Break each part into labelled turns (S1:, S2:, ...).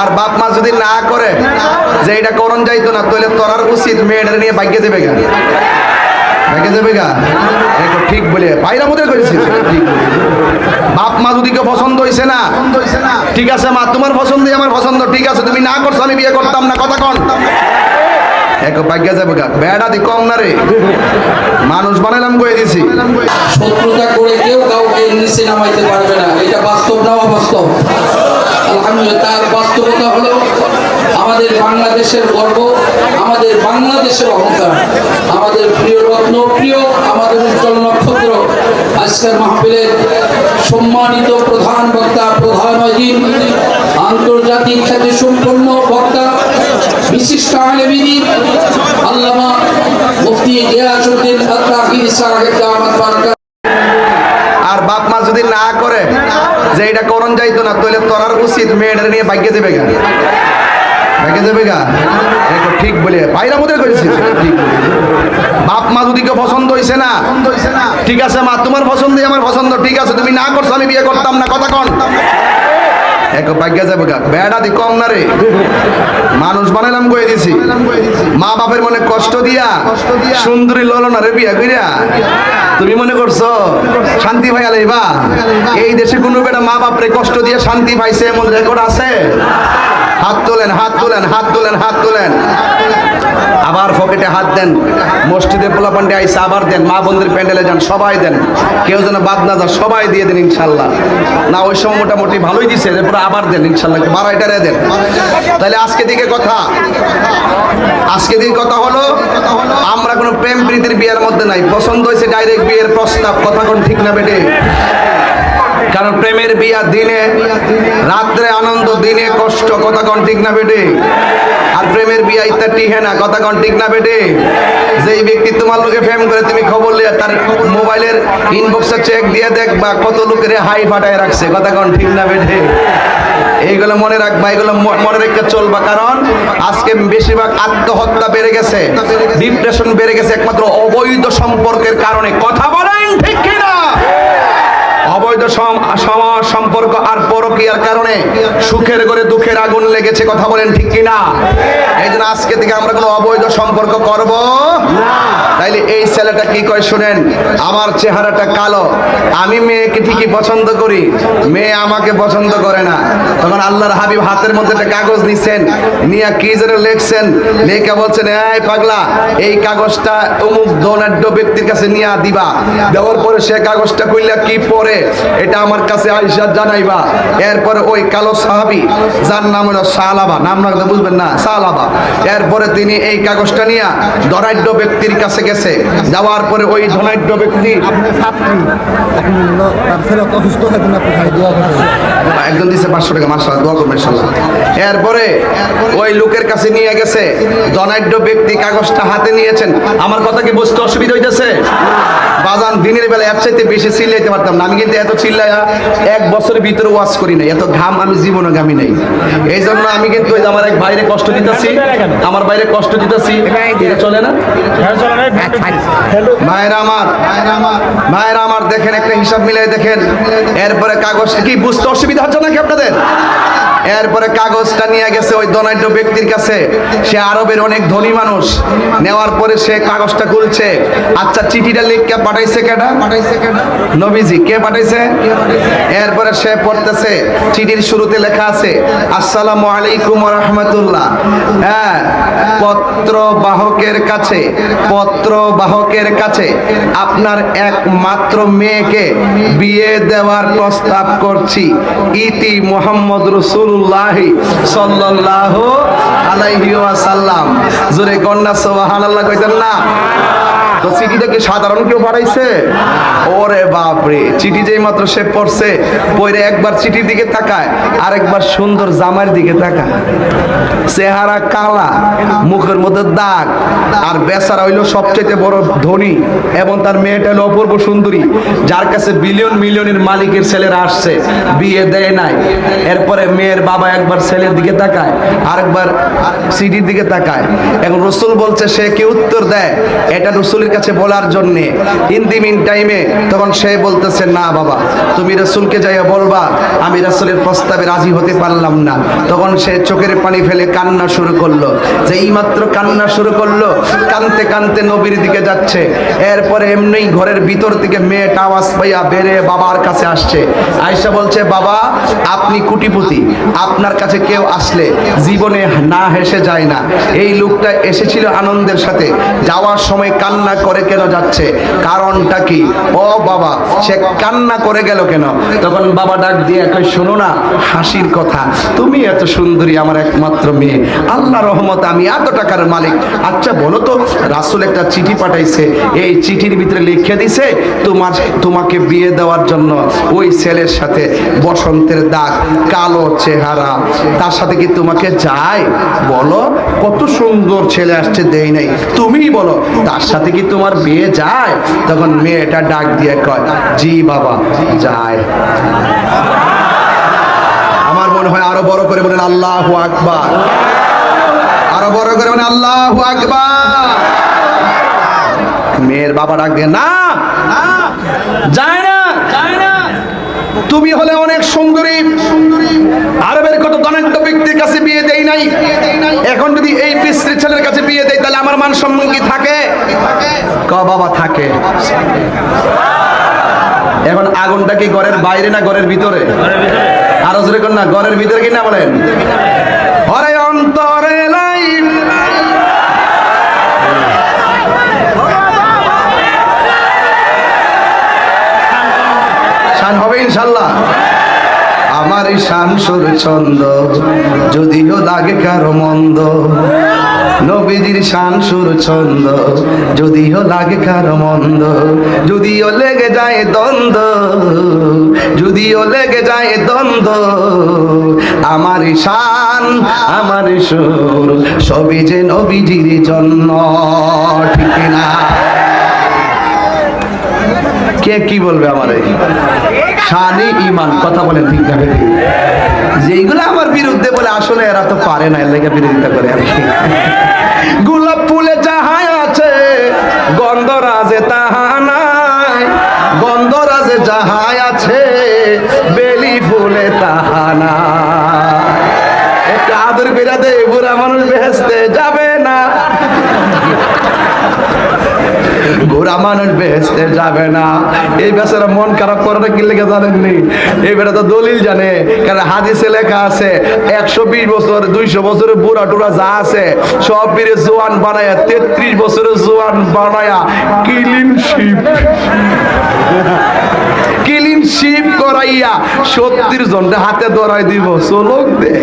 S1: আর বাপ মা যদি না করে, যে এটা করণ যাইতো না, তাহলে তোরার উচিত মেয়েটা নিয়ে ভাগ্যে দেবে গা। ভাগ্যে দেবে গা? ঠিক বলে। ভাইরা মধ্যে করেছি। ঠিক বাপ মা যদি কেউ পছন্দ হয়েছে না, ঠিক আছে মা, তোমার পছন্দই আমার পছন্দ, ঠিক আছে, তুমি না করছ, আমি বিয়ে করতাম না, কথা কন। এক ভাগ্যে বেড়া দি কম মানুষ বানাইলাম কয়ে দিছি।
S2: শত্রুতা করে কেউ কাউকে নিচে নামাইতে পারবে না। এটা বাস্তব না অবাস্তব? আলহামদুলিল্লাহ, তার বাস্তবতা হলো আমাদের বাংলাদেশের গর্ব, আমাদের বাংলাদেশের অহংকার, আমাদের প্রিয় রত্ন, প্রিয় আমাদের উজ্জ্বল নক্ষত্র। আজকের মাহফিলের সম্মানিত প্রধান বক্তা, প্রধান আন্তর্জাতিক খ্যাতি সম্পন্ন বক্তা বিশিষ্ট আলেমিনী আল্লামা মুফতি গিয়াসউদ্দিন আত্তাহির সাহেব দামাত বারাকাত।
S1: আর বাপ মা যদি না করে যে এটা করণ যাইতো না, তাহলে তোরার উচিত মেয়েটা নিয়ে ভাগ্যে দেবে গা। ভাগ্যে দেবে গা? দেখো ঠিক বলে। পাইরা মধ্যে করেছি ঠিক বাপ মা যদি কেউ পছন্দ হয়েছে না, ঠিক আছে মা, তোমার পছন্দই আমার পছন্দ, ঠিক আছে, তুমি না করছ, আমি বিয়ে করতাম না, কথা কন। মা বাপের মনে কষ্ট দিয়া, সুন্দরী রে বিয়া তুমি মনে করছ, শান্তি ভাই আলাইবা এই দেশে কোনো বেটা মা বাপরে কষ্ট দিয়ে শান্তি পাইছে, এমন রেকর্ড আছে? হাত তোলেন হাত তোলেন হাত তোলেন হাত তোলেন। আবার পকেটে হাত দেন, মসজিদে পোলা পান্ডে আইসে আবার দেন, মা বন্ধুর প্যান্ডেলে যান, সবাই দেন। কেউ যেন বাদ না যান সবাই দিয়ে দেন ইনশাল্লাহ। না, ওই সময় মোটামুটি ভালোই দিছে এরপরে আবার দেন ইনশাল্লাহ বারাইটারে দেন। তাহলে আজকে দিকে কথা। আজকে দিকে কথা হলো, আমরা কোনো প্রেম প্রীতির বিয়ের মধ্যে নাই, পছন্দ হয়েছে ডাইরেক্ট বিয়ের প্রস্তাব, কথা কোন ঠিক না বেটে? কারণ প্রেমের বিয়া দিনে, রাত্রে আনন্দ দিনে কষ্ট, কথা কন ঠিক না বেটে? আর প্রেমের বিয়া ইত্যাদি হে না, কথা কন ঠিক না বেটে? যেই ব্যক্তি তোমার লোকে প্রেম করে, তুমি খবর লিয়ে তার মোবাইলের ইনবক্সে চেক দিয়ে দেখবা কত লোকের হাই ফাটায় রাখছে, কথা কন ঠিক না বেটে? এইগুলো মনে রাখবা এগুলো মনে রেখে চলবা কারণ আজকে বেশিরভাগ আত্মহত্যা বেড়ে গেছে ডিপ্রেশন বেড়ে গেছে একমাত্র অবৈধ সম্পর্কের কারণে। কথা বলেন ঠিক কিনা অবৈধ সম- সমাজ সম্পর্ক আর পরকিয়ার কারণে সুখের ঘরে দুঃখের আগুন লেগেছে কথা বলেন ঠিক কিনা? এই জন্য আজকে থেকে আমরা কোনো অবৈধ সম্পর্ক করব? তাইলে এই ছেলেটা কি কয় শুনেন? আমার চেহারাটা কালো। আমি মেয়েকে ঠিকই পছন্দ করি। মেয়ে আমাকে পছন্দ করে না। তখন আল্লাহর হাবিব হাতের মধ্যে একটা কাগজ নিছেন নিয়ে কি যেন লেখছেন। লেখা বলছেন এই পাগলা এই কাগজটা অমুক ধনাঢ্য ব্যক্তির কাছে নিয়ে দিবা। দেওয়ার পরে সে কাগজটা কইলা কি পরে? এটা আমার কাছে আইসা জানাইবা। এরপরে ওই কালো সাহাবি যার নাম হলো সালাবা। নাম না বুঝবেন না সালাবা। এরপরে তিনি এই কাগজটা নিয়ে ধনাঢ্য ব্যক্তির কাছে গেছে। যাওয়ার পরে ওই ধনাঢ্য ব্যক্তি একজন দিছে পাঁচশো টাকা মাসা দোয়া করবেন ইনশাল্লাহ এরপরে ওই লোকের কাছে নিয়ে গেছে। ধনাঢ্য ব্যক্তি কাগজটা হাতে নিয়েছেন। আমার কথা কি বুঝতে অসুবিধা হইতেছে? বাজান দিনের বেলা এর চাইতে বেশি চিল্লাইতে পারতাম না। আমি কিন্তু এত চিল্লাইয়া এক বছরের ভিতরে ওয়াশ করি নাই। এত ঘাম আমি জীবনে ঘামি নাই। এই জন্য আমি কিন্তু আমার এক বাইরে কষ্ট দিতেছি, আমার বাইরে কষ্ট দিতেছি। চলে না? মায়েরা আমার মায়েরা আমার, দেখেন একটা হিসাব মিলাই দেখেন। এরপরে কাগজ কি, বুঝতে অসুবিধা হচ্ছে নাকি আপনাদের? এরপরে কাগজটা নিয়ে গেছে ওই ধনাঢ্য ব্যক্তির কাছে। সে আরবের অনেক ধনী মানুষ। নেওয়ার পরে সে কাগজটা খুলছে। আচ্ছা চিঠিটা লিখকে পাঠাইছে কেডা? পাঠাইছে কেডা নবীজি, কে পাঠাইছে? এরপরে সে পড়তেছে, চিঠির শুরুতে লেখা আছে, আসসালামু আলাইকুম রহমতুল্লাহ। হ্যাঁ পত্র বাহকের কাছে পত্র বাহকের কাছে আপনার একমাত্র মেয়েকে বিয়ে দেওয়ার প্রস্তাব করছি। ইতি মোহাম্মদ রসুল্লাহ সাল্লাহ আলাইহি ওয়াসাল্লাম। জোরে কন্যা আল্লাহ কইতেন না? তো চিঠিটা কি সাধারণ কেউ ওরে বাপরে, চিঠি যেই মাত্র সে পড়ছে পড়ে একবার চিঠির দিকে তাকায় সুন্দর জামার দিকে তাকায়। চেহারা কালা, মুখের মধ্যে দাগ, আর বেচারা সবচেয়ে বড় ধনী, এবং তার মেয়েটা অপূর্ব সুন্দরী, যার কাছে বিলিয়ন মিলিয়নের মালিকের ছেলেরা আসছে, বিয়ে দেয় নাই। এরপরে মেয়ের বাবা একবার ছেলের দিকে তাকায়, আরেকবার সিটির দিকে তাকায়। এখন রসুল বলছে, সে কি উত্তর দেয়? এটা রসুলের কাছে বলার জন্যে ইন দি মিন টাইমে তখন সে বলতেছে, না বাবা, তুমি রসুলকে যাইয়া বলবা, আমি রসুলের প্রস্তাবে রাজি হতে পারলাম না। তখন সে চোখের পানি ফেলে কান্না শুরু করল। যে এইমাত্র কান্না শুরু করল, কানতে কানতে নবীর দিকে যাচ্ছে। এরপরে এমনি ঘরের ভিতর থেকে মেয়েটা আওয়াজ পাইয়া বেড়ে বাবার কাছে আসছে। আয়সা বলছে, বাবা, আপনি কুটিপুতি, আপনার কাছে কেউ আসলে জীবনে না হেসে যায় না। এই লোকটা এসেছিল আনন্দের সাথে। যাওয়ার সময় কান্না করে কেন যাচ্ছে? কারণটা কি? ও বাবা, সে কান্না করে গেল কেন? তখন বাবা ডাক দিয়ে কই শোনো না, হাসির কথা। তুমি এত সুন্দরী আমার একমাত্র মেয়ে। আল্লাহ রহমত আমি এত টাকার মালিক। আচ্ছা বলো তো, রাসুল একটা চিঠি পাঠাইছে। এই চিঠির ভিতরে লিখে দিছে, তোমার, তোমাকে বিয়ে দেওয়ার জন্য। ওই ছেলের সাথে বসন্তের দাগ, কালো চেহারা। তার সাথে কি তোমাকে যায়? বলো, কত সুন্দর ছেলে আসছে, দেই নাই। তুমিই বলো, তার সাথে কি তোমার বিয়ে যায় তখন মেয়েটা ডাক দিয়ে কয় জি বাবা যায়। আমার মনে হয় আরও বড় করে বলেন আল্লাহ আকবার। আরও বড় করে বলেন আল্লাহ আকবার। মেয়ের বাবা ডাক দিয়ে না যায় না। যায় না। তুমি হলে অনেক সুন্দরী। সুন্দরী আরবের কত ধনাঢ্য ব্যক্তির কাছে বিয়ে দেই নাই? এখন যদি এই বিশ্রী ছেলের কাছে বিয়ে দেয়, তাহলে আমার মান সম্মান কি থাকে? ক বাবা থাকে। এখন আগুনটা কি ঘরের বাইরে না ঘরের ভিতরে? আরও জোরে না, ঘরের ভিতরে কি না বলেন? ঘরে অন্তরে লাই শান হবে ইনশাল্লাহ এই শান সুর ছন্দ, যদিও লাগে কারও মন্দ। নবীজির শান সুর ছন্দ, যদিও লাগে কারও মন্দ। যদিও লেগে যায় দ্বন্দ্ব, যদিও লেগে যায় দ্বন্দ্ব। আমার শান, আমার সুর, সবই যে নবীজির জন্য। ঠিক না কে কি বলবে আমারে? শানি ইমান কথা বলেন ঠিক না বেঠিক? যেইগুলো আমার বিরুদ্ধে বলে আসলে এরা তো পারে না, এর বিরোধিতা করে আর কি। গোলাপ ফুলে যাহাই আছে, গন্ধরাজে তাহা নাই। গন্ধরাজে যাহাই আছে, বেলি ফুলে তাহা নাই। আদর করে দে, বুড়া মানুষ বেহেস্তে যাবে না গোরা মানুষ বেহেস্তে যাবে না। এই বেচারা মন খারাপ করাটা কি জানেননি? এই বেটা তো দলিল জানে, কারণ হাদিসে লেখা আছে, একশো বিশ বছর, দুইশো বছরের বুড়া যা আছে, সব জোয়ান তেত্রিশ বছরের জোয়ান বানায়া কিলিন শিপ কিলিন শিপ করাইয়া জনটা হাতে ধরাই দিব। চলক দে।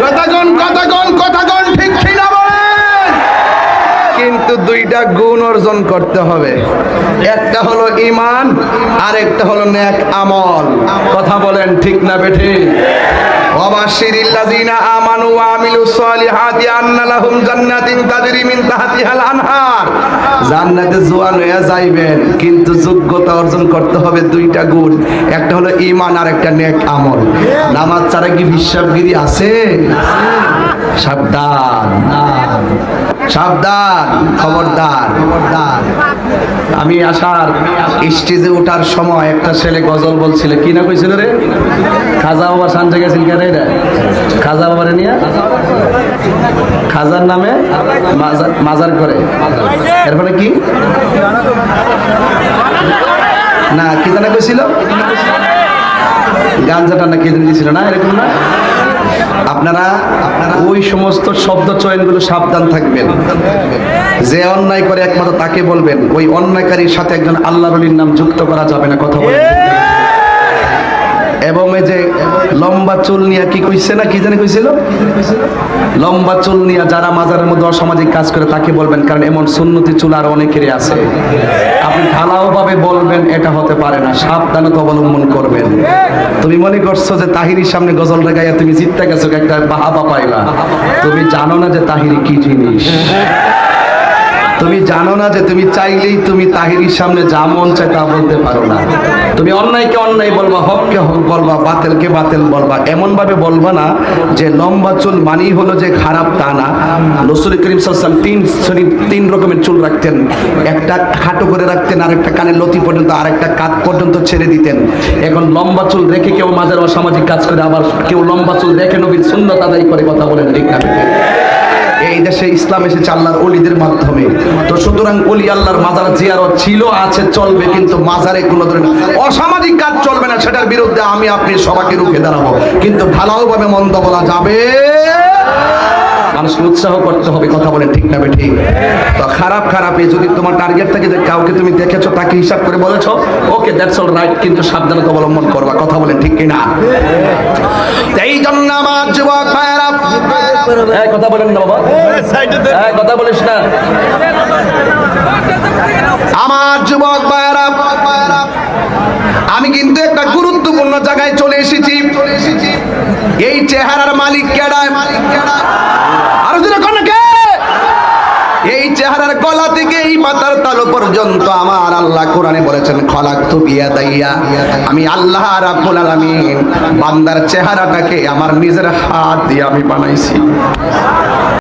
S1: কথাগণ কথাগণ কথাগণ ঠিক কিনা বলেন কিন্তু দুইটা গুণ অর্জন করতে হবে। একটা হলো ইমান আর একটা হলো নেক আমল। কথা বলেন ঠিক না বেঠে? জোয়ান হয়ে যাইবেন, কিন্তু যোগ্যতা অর্জন করতে হবে দুইটা একটা হলো ইমান আর একটা নেক আমল। নামাজ ছাড়া কি বিশ্বাসগিরি আছে? সাবধান। সাবধান, খবরদার। খবরদার আমি আসার স্টেজে ওঠার সময় একটা ছেলে গজল বলছিল, কি না কইছিল রে? খাজা বাবা সানজে গেছিল কেন রে খাজা বাবারে নিয়ে? খাজার নামে মাজার করে এরপরে কি? না, কি জানা কইছিল? গাঞ্জা টান্না কি দিয়েছিল না, এরকম না? আপনারা ওই সমস্ত শব্দ চয়নগুলো সাবধান থাকবেন। যে অন্যায় করে একমাত্র তাকে বলবেন, ওই অন্যায়কারীর সাথে একজন আল্লাহ রলির নাম যুক্ত করা যাবে না, কথা বলে এবং এই যে লম্বা চুল নিয়ে কি কইছে না কি জানি কইছিল? লম্বা চুল নিয়ে যারা মাজারের মধ্যে অসামাজিক কাজ করে তাকে বলবেন, কারণ এমন সুন্নতি চুল আর অনেকেরই আছে। আপনি ঢালাও ভাবে বলবেন, এটা হতে পারে না, সাবধানতা অবলম্বন করবেন। তুমি মনে করছ যে তাহিরির সামনে গজলটা গাইয়া তুমি জিততে গেছো, একটা বাহাবা পাইলা। তুমি জানো না যে তাহিরি কি জিনিস। তুমি জানো না যে তুমি চাইলেই তুমি তাহিরির সামনে যা মন চায় তা বলতে পারো না। তুমি অন্যায়কে অন্যায় বলবা, হককে হক বলবা, বাতিলকে বাতিল বলবা। এমন ভাবে বলবা না যে লম্বা চুল মানেই হলো যে খারাপ তা না। রসুল করিম সাল্লাম তিন শ্রেণির তিন রকমের চুল রাখতেন। একটা খাটো করে রাখতেন আর একটা কানের লতি পর্যন্ত আর একটা কাত পর্যন্ত ছেড়ে দিতেন। এখন লম্বা চুল রেখে কেউ মাঝের অসামাজিক কাজ করে, আবার কেউ লম্বা চুল রেখে নবীর সুন্নত আদায় করে, কথা বলেন ঠিক না? এই দেশে ইসলাম এসেছে আল্লাহর অলিদের মাধ্যমে। তো সুতরাং অলি আল্লাহর মাজার জিয়ারত ছিল, আছে, চলবে, কিন্তু মাজারে কোনো ধরনের অসামাজিক কাজ চলবে না, সেটার বিরুদ্ধে আমি আপনি সবাইকে রুখে দাঁড়াবো। কিন্তু ভালোভাবে মন্দ বলা যাবে মানুষকে উৎসাহ করতে হবে, কথা বলেন ঠিক ঠিক তো খারাপ, খারাপে যদি তোমার টার্গেট থাকে যে কাউকে তুমি দেখেছ, তাকে হিসাব করে বলেছ, ওকে দ্যাটস অল রাইট কিন্তু সাবধানতা অবলম্বন করবা, কথা বলেন ঠিক কিনা? এই জন্য আমার যুবক হ্যাঁ কথা বলেন না বাবা। হ্যাঁ কথা বলিস না। আমার যুবক ভাইয়েরা আমি কিন্তু একটা গুরুত্বপূর্ণ জায়গায় চলে এসেছি। এই চেহারার মালিক কেডায় মালিক দিনে কোন কে এই চেহারার গলা থেকে তালু পর্যন্ত আমার আল্লাহ কোরআনে বলেছেন, খলাক তু বিয়া দাইয়া আমি আল্লাহ রাব্বুল আলামিন বান্দার চেহারাটাকে আমার নিজের হাত দিয়ে আমি বানাইছি।